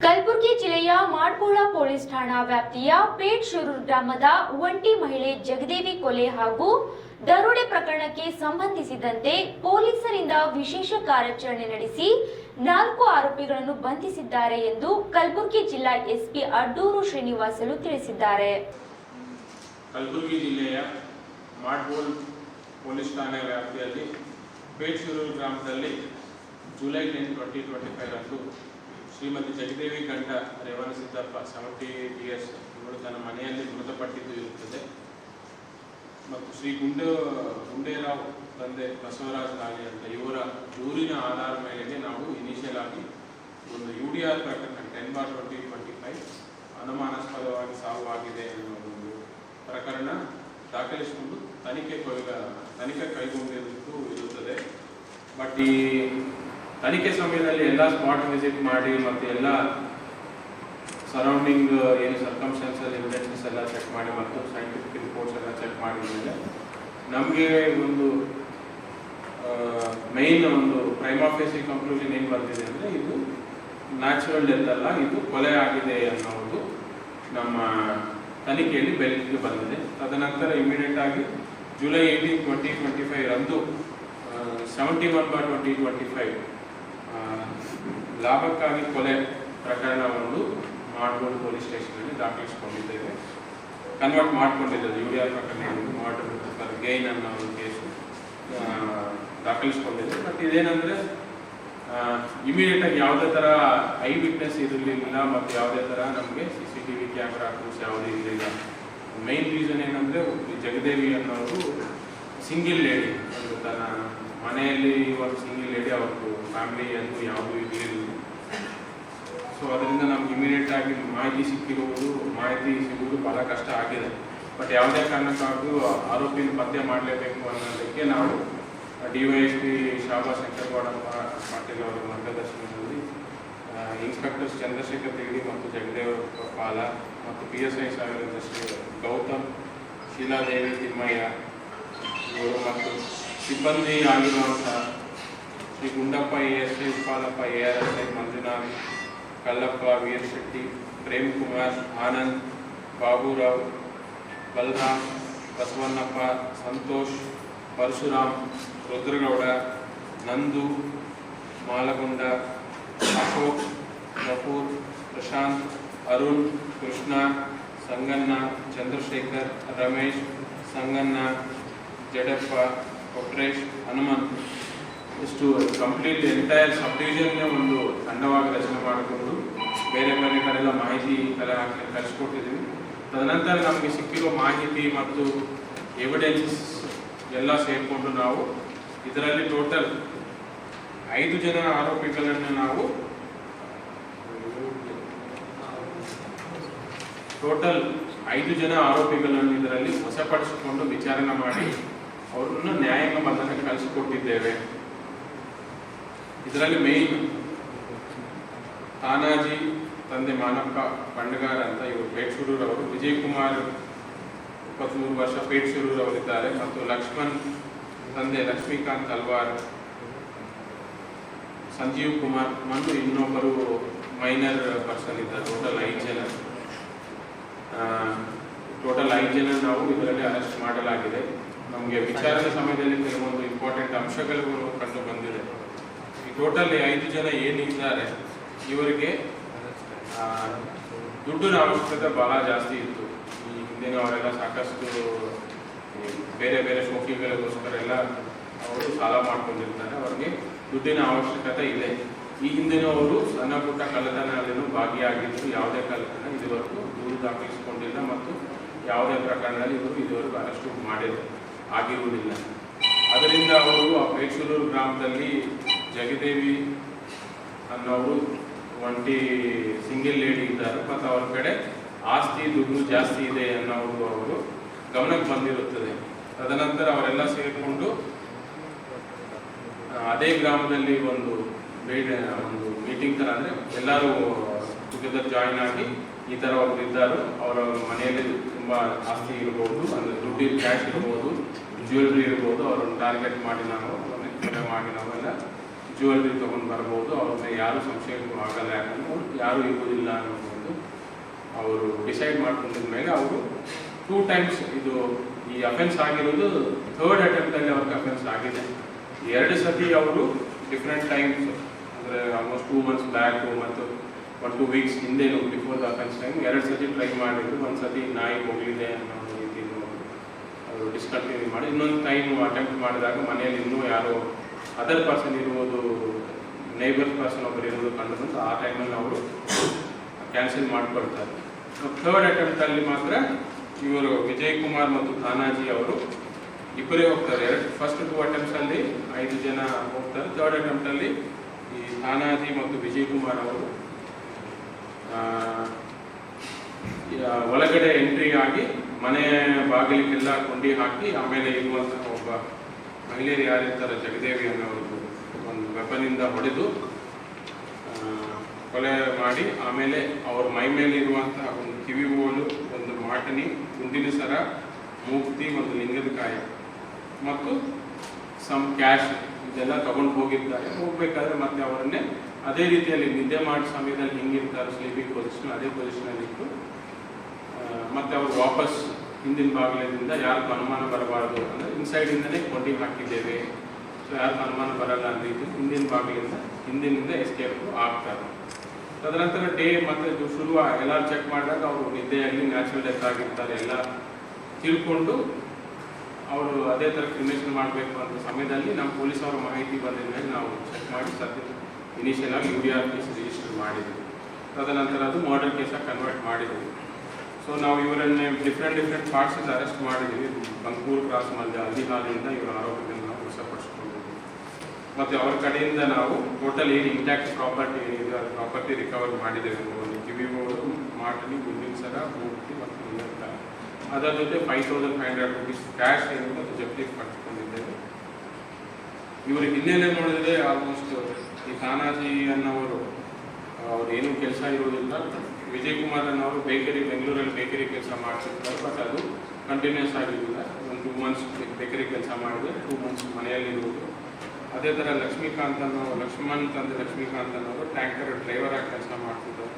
ಕಲಬುರಗಿ ಜಿಲ್ಲೆಯ ಮಾಡ್ಬೋಳ ಪೊಲೀಸ್ ಠಾಣಾ ವ್ಯಾಪ್ತಿಯ ಪೇಟ್ ಶುರೂರ್ ಗ್ರಾಮದ ಒಂಟಿ ಮಹಿಳೆ ಜಗದೇವಿ ಕೊಲೆ ಹಾಗೂ ದರೋಡೆ ಪ್ರಕರಣಕ್ಕೆ ಸಂಬಂಧಿಸಿದಂತೆ ಪೊಲೀಸರಿಂದ ವಿಶೇಷ ಕಾರ್ಯಾಚರಣೆ ನಡೆಸಿ ನಾಲ್ಕು ಆರೋಪಿಗಳನ್ನು ಬಂಧಿಸಿದ್ದಾರೆ ಎಂದು ಕಲಬುರಗಿ ಜಿಲ್ಲಾ ಎಸ್ಪಿ ಅಡ್ಡೂರು ಶ್ರೀನಿವಾಸಲು ತಿಳಿಸಿದ್ದಾರೆ. ಕಲಬುರಗಿ ಜಿಲ್ಲೆಯ ಮಾಡ್ಬೋಲ್ ಪೊಲೀಸ್ ಠಾಣೆ ವ್ಯಾಪ್ತಿಯಲ್ಲಿ ಪೇಟ್ಶೂರು ಗ್ರಾಮದಲ್ಲಿ July ten twenty twenty five Shrimati Jagadevi ಗಂಡ ರೇವಣ ಸಿದ್ದಪ್ಪ ಸೆವೆಂಟಿ ಇಯರ್ಸ್ ಇವರು ತನ್ನ ಮನೆಯಲ್ಲಿ ಮೃತಪಟ್ಟಿದ್ದು ಇರುತ್ತದೆ. ಮತ್ತು ಶ್ರೀ ಗುಂಡು, ಗುಂಡೇರಾವ್ ತಂದೆ ಬಸವರಾಜ್ ನಾಗಿ ಅಂತ ಇವರ ದೂರಿನ ಆಧಾರ ಮೇಲೆ ನಾವು ಇನಿಷಿಯಲ್ ಆಗಿ ಒಂದು ಯು ಡಿ ಆರ್ ಪ್ರಕರಣ ten bar twenty twenty five ಅನುಮಾನಾಸ್ಪದವಾಗಿ ಸಾವಾಗಿದೆ ಅನ್ನೋ ಒಂದು ಪ್ರಕರಣ ದಾಖಲಿಸಿಕೊಂಡು ತನಿಖೆ ಕೈಗ ತನಿಖೆ ಕೈಗೊಂಡಿರುವುದು ಇರುತ್ತದೆ. ಬಟ್ ಈ ತನಿಖೆ ಸಮಯದಲ್ಲಿ ಎಲ್ಲ ಸ್ಪಾಟ್ ವಿಸಿಟ್ ಮಾಡಿ ಮತ್ತು ಎಲ್ಲ ಸರೌಂಡಿಂಗ್ ಏನು ಸರ್ಕಮ್ಸ್ಟೆನ್ಸಸ್ ಎವಿಡೆನ್ಸಸ್ ಎಲ್ಲ ಚೆಕ್ ಮಾಡಿ ಮತ್ತು ಸೈಂಟಿಫಿಕ್ ರಿಪೋರ್ಟ್ಸ್ ಎಲ್ಲ ಚೆಕ್ ಮಾಡಿದ ಮೇಲೆ ನಮಗೆ ಒಂದು ಮೈನ್ ಒಂದು ಪ್ರೈಮಾಫೇಸಿ ಕನ್ಕ್ಲೂಷನ್ ಏನು ಬರ್ತಿದೆ ಅಂದರೆ ಇದು ನ್ಯಾಚುರಲ್ ಡೆತ್ ಅಲ್ಲ, ಇದು ಕೊಲೆ ಆಗಿದೆ ಅನ್ನೋದು ನಮ್ಮ ತನಿಖೆಯಲ್ಲಿ ಬೆಳಕಿಗೆ ಬಂದಿದೆ. ತದನಂತರ ಇಮಿಡಿಯೇಟ್ ಆಗಿ July eighteen twenty twenty five ರಂದು seventy one bar twenty twenty five ಲಾಭಕ್ಕಾಗಿ ಕೊಲೆ ಪ್ರಕರಣವನ್ನು ಮಾಡ್ಬೋದು ಪೊಲೀಸ್ ಸ್ಟೇಷನಲ್ಲಿ ದಾಖಲಿಸಿಕೊಂಡಿದ್ದೇವೆ. ಕನ್ವರ್ಟ್ ಮಾಡ್ಕೊಂಡಿದ್ದೇವೆ ಯು ಡಿ ಆರ್ ಪ್ರಕರಣ ಮಾಡಿರ್ಬೇಕಾದ್ರೆ ಗೈನ್ ಅನ್ನೋ ಒಂದು ಕೇಸು ದಾಖಲಿಸ್ಕೊಂಡಿದೆ ಬಟ್ ಇದೇನಂದರೆ ಇಮಿಡಿಯೇಟ್ ಆಗಿ ಯಾವುದೇ ಥರ ಐ ವಿಟ್ನೆಸ್ ಇರಲಿಲ್ಲ ಮತ್ತು ಯಾವುದೇ ಥರ ನಮಗೆ C C T V camera proofs ಯಾವುದೇ ಇರಲಿಲ್ಲ. ಮೈನ್ ರೀಸನ್ ಏನಂದರೆ ಜಗದೇವಿ ಅನ್ನೋರು ಸಿಂಗಿಲ್ ಲೇಡಿ ಒಂದು ತನ್ನ ಮನೆಯಲ್ಲಿ ಇವತ್ತು ಸಿಂಗಲ್ ಲೇಡಿ ಅವ್ರದ್ದು ಫ್ಯಾಮಿಲಿ ಅಂತೂ ಯಾವುದೂ ಇರಲಿಲ್ಲ. ಸೊ ಅದರಿಂದ ನಮ್ಗೆ ಇಮಿಡಿಯೇಟ್ ಆಗಿ ಮಾಹಿತಿ ಸಿಕ್ಕಿರುವುದು ಮಾಹಿತಿ ಸಿಗುವುದು ಬಹಳ ಕಷ್ಟ ಆಗಿದೆ. ಬಟ್ ಯಾವುದೇ ಕಾರಣಕ್ಕಾಗೂ ಆರೋಪಿನ ಪತ್ತೆ ಮಾಡಲೇಬೇಕು ಅನ್ನೋದಕ್ಕೆ ನಾವು ಡಿ ವೈ ಎಸ್ ಪಿ ಶಾಬಾ ಶಂಕರಗೌಡಪ್ಪ ಪಾಟೀಲ್ ಅವರ ಮಾರ್ಗದರ್ಶನದಲ್ಲಿ ಇನ್ಸ್ಪೆಕ್ಟರ್ ಇನ್ಸ್ಪೆಕ್ಟರ್ಸ್ ಚಂದ್ರಶೇಖರ್ ತಿಗಡಿ ಮತ್ತು ಜಗದೇವ ಪಾಲ ಮತ್ತು ಪಿ ಎಸ್ ಐ ಸಾವಿರದ ಶ್ರೀ ಗೌತಮ್ ಶೀಲಾದೇವಿ ತಿಮ್ಮಯ್ಯ, ಇವರು ಮತ್ತು సిబ్బంది ఆగినాక శ్రీ గుండప్ప ఏఎస్ఐ ఉపాలప్ప ఏఆర్ఎస్ఐ మంజునాథ్ కల్లప్ప వీరశెట్టి ప్రేమ్ కుమార్ ఆనంద్ బాబురావు బలరాం బసవన్నప్ప సంతోష్ పరశురాం రుద్రగౌడ నందు మాలగుండ అశోక్ కపూర్ ప్రశాంత్ అరుణ్ కృష్ణ సంగన్న చంద్రశేఖర్ రమేష్ సంగన్న జడప్ప ಕೊಟ್ರೇಶ್ ಹನುಮಂತ್ ಇಷ್ಟು ಕಂಪ್ಲೀಟ್ ಎಂಟೈರ್ ಸಬ್ ಡಿವಿಷನ್ಗೆ ಒಂದು ತಂಡವಾಗಿ ರಚನೆ ಮಾಡಿಕೊಂಡು ಬೇರೆ ಬೇರೆ ಕಡೆಲ್ಲ ಮಾಹಿತಿ ಕಲೆ ಹಾಕಿ ಕಲಿಸ್ಕೊಟ್ಟಿದ್ದೀವಿ ತದನಂತರ ನಮಗೆ ಸಿಕ್ಕಿರೋ ಮಾಹಿತಿ ಮತ್ತು ಎವಿಡೆನ್ಸ್ ಎಲ್ಲ ಸೇರಿಕೊಂಡು ನಾವು ಇದರಲ್ಲಿ ಟೋಟಲ್ ಐದು ಜನ ಆರೋಪಿಗಳನ್ನು ನಾವು ಟೋಟಲ್ ಐದು ಜನ ಆರೋಪಿಗಳನ್ನು ಇದರಲ್ಲಿ ವಶಪಡಿಸಿಕೊಂಡು ವಿಚಾರಣೆ ಮಾಡಿ ಅವರನ್ನು ನ್ಯಾಯಾಂಗ ಬಂಧನಕ್ಕೆ ಕಳಿಸಿಕೊಟ್ಟಿದ್ದೇವೆ. ಇದರಲ್ಲಿ ಮೇನ್ ತಾನಾಜಿ ತಂದೆ ಮಾನಪ್ಪ ಬಂಡಗಾರ ಅಂತ ಇವರು ಪೇಟ್ಸೂರೂರ್ ಅವರು ವಿಜಯ್ ಕುಮಾರ್ ಇಪ್ಪತ್ತ್ಮೂರು ವರ್ಷ ಪೇಟ್ಸೂರೂರ್ ಅವರಿದ್ದಾರೆ ಮತ್ತು ಲಕ್ಷ್ಮಣ್ ತಂದೆ ಲಕ್ಷ್ಮೀಕಾಂತ್ ಅಲ್ವಾರ್ ಸಂಜೀವ್ ಕುಮಾರ್ ಮತ್ತು ಇನ್ನೊಬ್ಬರು ಮೈನರ್ ಪರ್ಸನ್ ಇದ್ದಾರೆ ಟೋಟಲ್ ಐದು ಜನ. ಟೋಟಲ್ ಐದು ಜನ ನಾವು ಇದರಲ್ಲಿ ಅರೆಸ್ಟ್ ಮಾಡಲಾಗಿದೆ. ನಮಗೆ ವಿಚಾರಣೆ ಸಮಯದಲ್ಲಿ ಕೆಲವೊಂದು ಇಂಪಾರ್ಟೆಂಟ್ ಅಂಶಗಳು ಕಂಡು ಬಂದಿದೆ. ಈ ಟೋಟಲಿ ಐದು ಜನ ಏನಿದ್ದಾರೆ, ಇವರಿಗೆ ದುಡ್ಡಿನ ಅವಶ್ಯಕತೆ ಬಹಳ ಜಾಸ್ತಿ ಇತ್ತು. ಈ ಹಿಂದಿನವರೆಲ್ಲ ಸಾಕಷ್ಟು ಬೇರೆ ಬೇರೆ ಶೋಕಿಗಳಿಗೋಸ್ಕರ ಎಲ್ಲ ಅವರು ಸಾಲ ಮಾಡ್ಕೊಂಡಿರ್ತಾರೆ. ಅವರಿಗೆ ದುಡ್ಡಿನ ಅವಶ್ಯಕತೆ ಇದೆ. ಈ ಹಿಂದಿನವರು ಸಣ್ಣ ಪುಟ್ಟ ಕಳ್ಳತನದಲ್ಲೂ ಭಾಗಿಯಾಗಿದ್ದು ಯಾವುದೇ ಕಳ್ಳತನ ಇದುವರೆಗೂ ದೂರು ದಾಖಲಿಸಿಕೊಂಡಿಲ್ಲ ಮತ್ತು ಯಾವುದೇ ಪ್ರಕರಣದಲ್ಲಿ ಇವರು ಇದುವರೆಗೂ ಅರೆಸ್ಟ್ ಮಾಡಿಲ್ಲ. ಆಗಿರುವುದಿಲ್ಲ. ಅದರಿಂದ ಅವರು ಆ ಪೇಚೂರೂರು ಗ್ರಾಮದಲ್ಲಿ ಜಗದೇವಿ ಅನ್ನೋರು ಒಂಟಿ ಸಿಂಗಲ್ ಲೇಡಿ ಇದ್ದಾರೆ. ಮತ್ತು ಅವ್ರ ಕಡೆ ಆಸ್ತಿ ದುಡ್ಡು ಜಾಸ್ತಿ ಇದೆ ಅನ್ನೋದು ಅವರು ಗಮನಕ್ಕೆ ಬಂದಿರುತ್ತದೆ. ತದನಂತರ ಅವರೆಲ್ಲ ಸೇರಿಕೊಂಡು ಅದೇ ಗ್ರಾಮದಲ್ಲಿ ಒಂದು ಒಂದು ಮೀಟಿಂಗ್ ಥರ ಅಂದರೆ ಎಲ್ಲರೂ ಟುಗೆದರ್ ಜಾಯಿನ್ ಆಗಿ ಈ ಥರ ಅವರು ಇದ್ದಾರೆ ಅವರ ಮನೆಯಲ್ಲಿ ತುಂಬ ಆಸ್ತಿ ಇರ್ಬೋದು, ಅಂದರೆ ದುಡ್ಡು ಕ್ಯಾಶ್ ಇರ್ಬೋದು ಜ್ಯುವೆಲ್ರಿ ಇರ್ಬೋದು, ಅವರನ್ನು ಟಾರ್ಗೆಟ್ ಮಾಡಿ ನಾವು ಮಾಡಿ ನಾವೆಲ್ಲ ಜ್ಯುವೆಲ್ರಿ ತಗೊಂಡು ಬರ್ಬೋದು. ಅವ್ರನ್ನ ಯಾರು ಸಂಶಯಕ್ಕೂ ಆಗಲ್ಲ. ಯಾಕಂದ್ರೆ ಯಾರು ಇರುವುದಿಲ್ಲ ಅನ್ನೋದು ಅವರು ಡಿಸೈಡ್ ಮಾಡ್ಕೊಂಡಿದ ಮೇಲೆ ಅವರು ಟೂ ಟೈಮ್ಸ್ ಇದು ಈ ಅಫೆನ್ಸ್ ಆಗಿರೋದು ಥರ್ಡ್ ಅಟೆಂಪ್ಟಲ್ಲಿ ಅವ್ರಿಗೆ ಅಫೆನ್ಸ್ ಆಗಿದೆ. ಎರಡು ಸತಿ ಅವರು ಡಿಫ್ರೆಂಟ್ ಟೈಮ್ಸ್ ಅಂದರೆ ಆಲ್ಮೋಸ್ಟ್ ಟೂ ಮಂತ್ಸ್ ಬ್ಯಾಕ್ ಮತ್ತು ಒನ್ ಟೂ ವೀಕ್ಸ್ ಹಿಂದೆನು ಬಿಫೋರ್ ದ ಅಫೆನ್ಸ್ ಟೈಮ್ ಎರಡು ಸತಿ ಟ್ರೈ ಮಾಡಿದ್ರು ಒಂದು ಸತಿ ನಾಯಿ ಹೋಗಲಿದೆ ಅನ್ನೋ ರೀತಿ ಅವರು ಡಿಸ್ಕಂಟಿನ್ಯೂ ಮಾಡಿ, ಇನ್ನೊಂದು ಟೈಮ್ ಅಟೆಂಪ್ಟ್ ಮಾಡಿದಾಗ ಮನೆಯಲ್ಲಿ ಇನ್ನೂ ಯಾರೋ ಅದರ್ ಪರ್ಸನ್ ಇರುವುದು ನೈಬರ್ ಪರ್ಸನ್ ಒಬ್ಬರು ಇರುವುದು ಕಂಡು ಆ ಟೈಮಲ್ಲಿ ಅವರು ಕ್ಯಾನ್ಸಲ್ ಮಾಡ್ಕೊಳ್ತಾರೆ. ಥರ್ಡ್ ಅಟೆಂಪ್ಟಲ್ಲಿ ಮಾತ್ರ ಇವರು ವಿಜಯ್ ಕುಮಾರ್ ಮತ್ತು ತಾನಾಜಿ ಅವರು ಇಬ್ಬರೇ ಹೋಗ್ತಾರೆ. ಎರಡು ಫಸ್ಟ್ ಟೂ ಅಟೆಂಪ್ಟ್ಸಲ್ಲಿ ಐದು ಜನ ಹೋಗ್ತಾರೆ. ಥರ್ಡ್ ಅಟೆಂಪ್ಟಲ್ಲಿ ಈ ತಾನಾಜಿ ಮತ್ತು ವಿಜಯ್ ಕುಮಾರ್ ಅವರು ಒಳಗಡೆ ಎಂಟ್ರಿ ಆಗಿ ಮನೆ ಬಾಗಿಲಿಗೆಲ್ಲ ಕೊಂಡಿ ಹಾಕಿ ಆಮೇಲೆ ಇರುವಂತಹ ಒಬ್ಬ ಮಹಿಳೆಯರು ಯಾರಿರ್ತಾರೆ, ಜಗದೇವಿ ಅನ್ನೋರು ಒಂದು ವೆಪನಿಂದ ಹೊಡೆದು ಕೊಲೆ ಮಾಡಿ, ಆಮೇಲೆ ಅವ್ರ ಮೈ ಮೇಲೆ ಇರುವಂತಹ ಒಂದು ಕಿವಿ ಓಲು ಒಂದು ಮಾಟನಿ, ಗುಂಡಿನ ಸರ, ಮೂರ್ತಿ, ಒಂದು ಲಿಂಗದ ಕಾಯ ಮತ್ತು ಸಮ್ ಕ್ಯಾಶ್ ಇದೆಲ್ಲ ತಗೊಂಡು ಹೋಗಿದ್ದಾರೆ. ಹೋಗ್ಬೇಕಾದ್ರೆ ಮತ್ತೆ ಅವರನ್ನೇ ಅದೇ ರೀತಿಯಲ್ಲಿ ನಿದ್ದೆ ಮಾಡೋ ಸಮಯದಲ್ಲಿ ಹೆಂಗಿರ್ತಾರೆ ಸ್ಲೀಪಿಂಗ್ ಪೊಸಿಷನ್ ಅದೇ ಪೊಸಿಷನಲ್ಲಿ ಇತ್ತು. ಮತ್ತೆ ಅವರು ವಾಪಸ್ ಹಿಂದಿನ ಬಾಗಿಲಿನಿಂದ ಯಾರಿಗೂ ಅನುಮಾನ ಬರಬಾರದು ಅಂದರೆ ಇನ್ಸೈಡಿಂದನೇ ಕೊಂಡಿ ಹಾಕಿದ್ದೇವೆ. ಸೊ ಯಾರಿಗೂ ಅನುಮಾನ ಬರಲ್ಲ ರೀತಿ ಹಿಂದಿನ ಬಾಗಿಲಿಂದ, ಹಿಂದಿನಿಂದ ಎಸ್ಕೇಪ್ ಆಗ್ತಾರೆ ತದನಂತರ ಡೇ ಮತ್ತೆ ಶುರು ಎಲ್ಲ ಚೆಕ್ ಮಾಡಿದಾಗ ಅವರು ನಿದ್ದೆಯಲ್ಲಿ ನ್ಯಾಚುರಲ್ ಡೆತ್ ಆಗಿರ್ತಾರೆ. ಎಲ್ಲ ತಿಳ್ಕೊಂಡು ಅವರು ಅದೇ ಥರ ಕ್ರಿಮಿನೇಷನ್ ಮಾಡಬೇಕು ಅಂತ ಸಮಯದಲ್ಲಿ ನಮ್ಮ ಪೊಲೀಸ್ ಅವರ ಮಾಹಿತಿ ಬಂದಿದ್ದ ಮೇಲೆ ನಾವು ಚೆಕ್ ಮಾಡಿ ಸದ್ಯ ಇನಿಷಿಯಲ್ ಆಗಿ U D R case register ಮಾಡಿದ್ವಿ. ತದನಂತರ ಅದು ಮರ್ಡರ್ ಕೇಸಾಗಿ ಕನ್ವರ್ಟ್ ಮಾಡಿದ್ವಿ. ಸೊ ನಾವು ಇವರನ್ನೇ ಡಿಫ್ರೆಂಟ್ ಡಿಫ್ರೆಂಟ್ ಪಾರ್ಟ್ಸ್ ಅರೆಸ್ಟ್ ಮಾಡಿದ್ದೀವಿ ಬಂಕೂರು ಕ್ರಾಸ್ ಮಧ್ಯೆ ಹಲ್ದಿಹಾಲಿಂದ ಇವರ ಆರೋಪಗಳನ್ನು ನಾವು ವಶಪಡಿಸ್ಕೊಂಡಿದ್ದೀವಿ ಮತ್ತು ಅವ್ರ ಕಡೆಯಿಂದ ನಾವು ಟೋಟಲ್ ಏನು ಇಂಟ್ಯಾಕ್ಟ್ ಪ್ರಾಪರ್ಟಿ ಏನಿದೆ, ಅದು ಪ್ರಾಪರ್ಟಿ ರಿಕವರ್ ಮಾಡಿದ್ದೇವೆ ಒಂದು ಕಿವಿ ಬೋರ್ಡು ಮಾಟಲಿ ಮುಂದಿನ ಸರ ಮೂರ್ತಿ ಮತ್ತು ಮುಂದಿನ ಅದರ ಜೊತೆ five thousand five hundred rupees cash ಏನು ಮತ್ತು ಜಪ್ತಿ ಪಡೆದುಕೊಂಡಿದ್ದೇವೆ ಇವರು ಹಿನ್ನೆಲೆ ನೋಡಿದ್ರೆ ಆಲ್ಮೋಸ್ಟ್ ಈ ತಾನಾಜಿ ಅವ್ರು ಏನೂ ಕೆಲಸ ಇರೋದಿಲ್ಲ ವಿಜಯ್ ಕುಮಾರ್ ಅನ್ನೋರು ಬೇಕರಿ, ಬೆಂಗಳೂರಲ್ಲಿ ಬೇಕರಿ ಕೆಲಸ ಮಾಡ್ತಿರ್ತಾರೆ ಬಟ್ ಅದು ಕಂಟಿನ್ಯೂಸ್ ಆಗಿರಲಿಲ್ಲ ಒಂದು ಟೂ ಮಂತ್ಸ್ ಬೇಕರಿ ಕೆಲಸ ಮಾಡಿದ್ರೆ ಟೂ ಮಂತ್ಸ್ ಮನೆಯಲ್ಲಿ ಇರುವುದು. ಅದೇ ಥರ ಲಕ್ಷ್ಮೀಕಾಂತ್ ಅನ್ನೋ ಲಕ್ಷ್ಮಣ್ ತಂದೆ ಲಕ್ಷ್ಮೀಕಾಂತ್ ಅನ್ನೋರು ಟ್ಯಾಂಕರ್ ಡ್ರೈವರ್ ಆಗಿ ಕೆಲಸ ಮಾಡ್ತಿದ್ದಾರೆ.